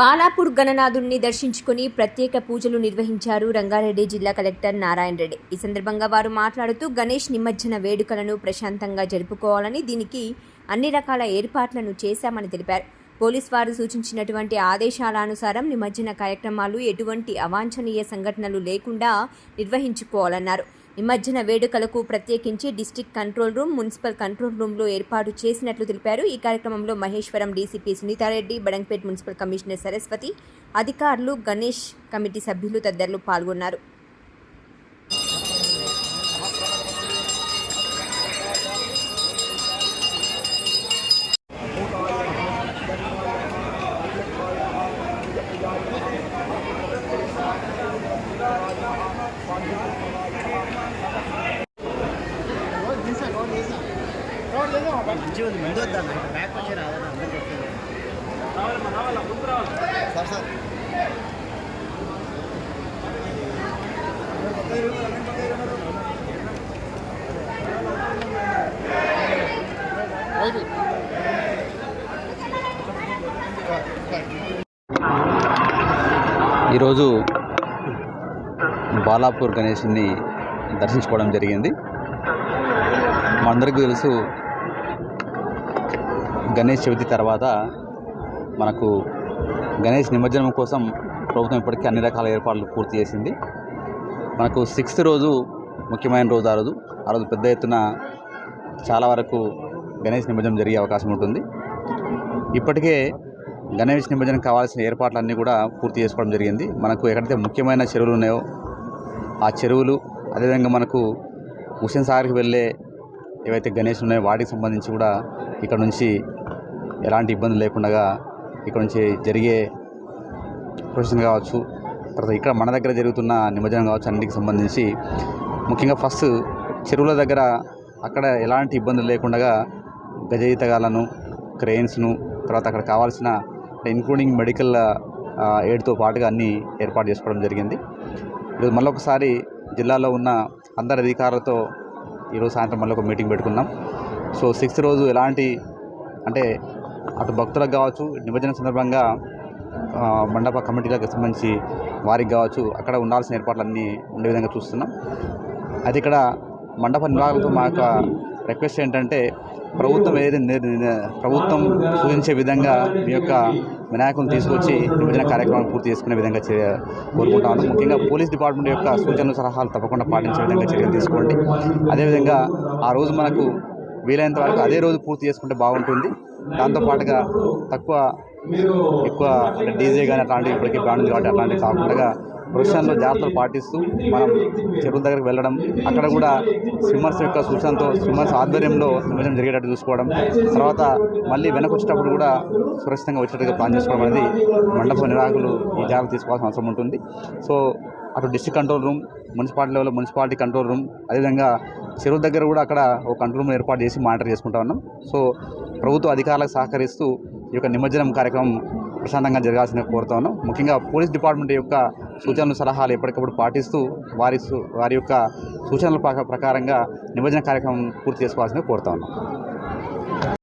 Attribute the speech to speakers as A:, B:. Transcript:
A: పాలాపూర్ గణనాథుడిని దర్శించుకుని ప్రత్యేక పూజలు నిర్వహించారు రంగారెడ్డి జిల్లా కలెక్టర్ నారాయణ రెడ్డి. ఈ సందర్భంగా వారు మాట్లాడుతూ గణేష్ నిమజ్జన వేడుకలను ప్రశాంతంగా జరుపుకోవాలని దీనికి అన్ని రకాల ఏర్పాట్లను చేశామని తెలిపారు. పోలీస్ వారు సూచించినటువంటి ఆదేశాల అనుసారం నిమజ్జన కార్యక్రమాలు ఎటువంటి అవాంఛనీయ సంఘటనలు లేకుండా నిర్వహించుకోవాలన్నారు. నిమజ్జన వేడుకలకు ప్రత్యేకించి district control room municipal control రూమ్లో ఏర్పాటు చేసినట్లు తెలిపారు. ఈ కార్యక్రమంలో Maheshwaram DCP Sunitha Reddy Badangpet municipal commissioner Saraswathi అధికారులు గణేష్ కమిటీ సభ్యులు తదితరులు పాల్గొన్నారు.
B: మంచిగా ఉంది ముందు వద్దా బ్యాక్ వచ్చి రాదని అందరికి వస్తుంది సార్ సార్
C: ఈరోజు బాలాపూర్ గణేష్ని దర్శించుకోవడం జరిగింది. మనందరికీ తెలుసు గణేష్ చవితి తర్వాత మనకు గణేష్ నిమజ్జనం కోసం ప్రభుత్వం ఇప్పటికీ అన్ని రకాల ఏర్పాట్లు పూర్తి చేసింది. మనకు సిక్స్త్ రోజు ముఖ్యమైన రోజు ఆ రోజు. ఆ రోజు పెద్ద ఎత్తున చాలా వరకు గణేష్ నిమజ్జనం జరిగే అవకాశం ఉంటుంది. ఇప్పటికే గణేష్ నిమజ్జనం కావాల్సిన ఏర్పాట్లన్నీ కూడా పూర్తి చేసుకోవడం జరిగింది. మనకు ఎక్కడైతే ముఖ్యమైన చెరువులు ఉన్నాయో ఆ చెరువులు అదేవిధంగా మనకు హుస్సేన్ సాగర్కి వెళ్ళే ఏవైతే గణేష్ ఉన్నాయో వాటికి సంబంధించి కూడా ఇక్కడ నుంచి ఎలాంటి ఇబ్బంది లేకుండా ఇక్కడ నుంచి జరిగే ప్రొసెషన్ కావచ్చు తర్వాత ఇక్కడ మన దగ్గర జరుగుతున్న నిమజ్జనం కావచ్చు అన్నిటికి సంబంధించి ముఖ్యంగా ఫస్ట్ చెరువుల దగ్గర అక్కడ ఎలాంటి ఇబ్బందులు లేకుండా గజయితగాలను క్రెయిన్స్ను తర్వాత అక్కడ కావాల్సిన ఇన్క్లూడింగ్ మెడికల్ ఎయిడ్తో పాటుగా అన్నీ ఏర్పాటు చేసుకోవడం జరిగింది. ఈరోజు మళ్ళొకసారి జిల్లాలో ఉన్న అందరి అధికారులతో ఈరోజు సాయంత్రం మళ్ళీ ఒక మీటింగ్ పెట్టుకున్నాం. సో సిక్స్త్ రోజు ఎలాంటి అంటే అటు భక్తులకు కావచ్చు నిమజ్జనం సందర్భంగా మండప కమిటీలకు సంబంధించి వారికి కావచ్చు అక్కడ ఉండాల్సిన ఏర్పాట్లన్నీ ఉండే విధంగా చూస్తున్నాం. అయితే ఇక్కడ మండప నిర్వాహకులతో మా యొక్క రిక్వెస్ట్ ఏంటంటే ప్రభుత్వం ఏదైతే ప్రభుత్వం సూచించే విధంగా మీ యొక్క వినాయకులను తీసుకొచ్చి నిమజ్జన కార్యక్రమాలు పూర్తి చేసుకునే విధంగా చే కోరుకుంటాను ముఖ్యంగా పోలీస్ డిపార్ట్మెంట్ యొక్క సూచనలు సలహాలు తప్పకుండా పాటించే విధంగా చర్యలు తీసుకోండి. అదేవిధంగా ఆ రోజు మనకు వీలైనంత వరకు అదే రోజు పూర్తి చేసుకుంటే బాగుంటుంది. దాంతోపాటుగా తక్కువ ఎక్కువ అంటే డీజే కానీ అట్లాంటివి ఇప్పటికీ బ్రాండ్ ఉంది కాబట్టి అట్లాంటివి కాకుండా ప్రొఫెషన్లో జాగ్రత్తలు పాటిస్తూ మనం చెరువుల దగ్గరికి వెళ్ళడం అక్కడ కూడా స్విమ్మర్స్ యొక్క సూచనతో స్విమ్మర్స్ ఆధ్వర్యంలో నిమజ్జనం జరిగేటట్టు చూసుకోవడం తర్వాత మళ్ళీ వెనక్కి వచ్చేటప్పుడు కూడా సురక్షితంగా వచ్చేటట్టుగా ప్లాన్ చేసుకోవడం అనేది మండప నిర్వాహకులు ఈ జాగ్రత్త తీసుకోవాల్సిన అవసరం ఉంటుంది. సో అటు డిస్ట్రిక్ట్ కంట్రోల్ రూమ్ మున్సిపాలిటీ లెవెల్లో మున్సిపాలిటీ కంట్రోల్ రూమ్ అదేవిధంగా చెరువు దగ్గర కూడా అక్కడ ఒక కంట్రోల్ రూమ్ ఏర్పాటు చేసి మానిటర్ చేసుకుంటా ఉన్నాం. సో ప్రభుత్వ అధికారులకు సహకరిస్తూ ఈ యొక్క నిమజ్జనం కార్యక్రమం ప్రశాంతంగా జరగాల్సిన కోరుతా ఉన్నాం ముఖ్యంగా పోలీస్ డిపార్ట్మెంట్ యొక్క సూచనలు సలహాలు ఎప్పటికప్పుడు పాటిస్తూ వారి సు- వారి యొక్క సూచనల ప్రకారంగా నిమజ్జన కార్యక్రమం పూర్తి చేసుకోవాల్సిందిగా కోరుతా ఉన్నాం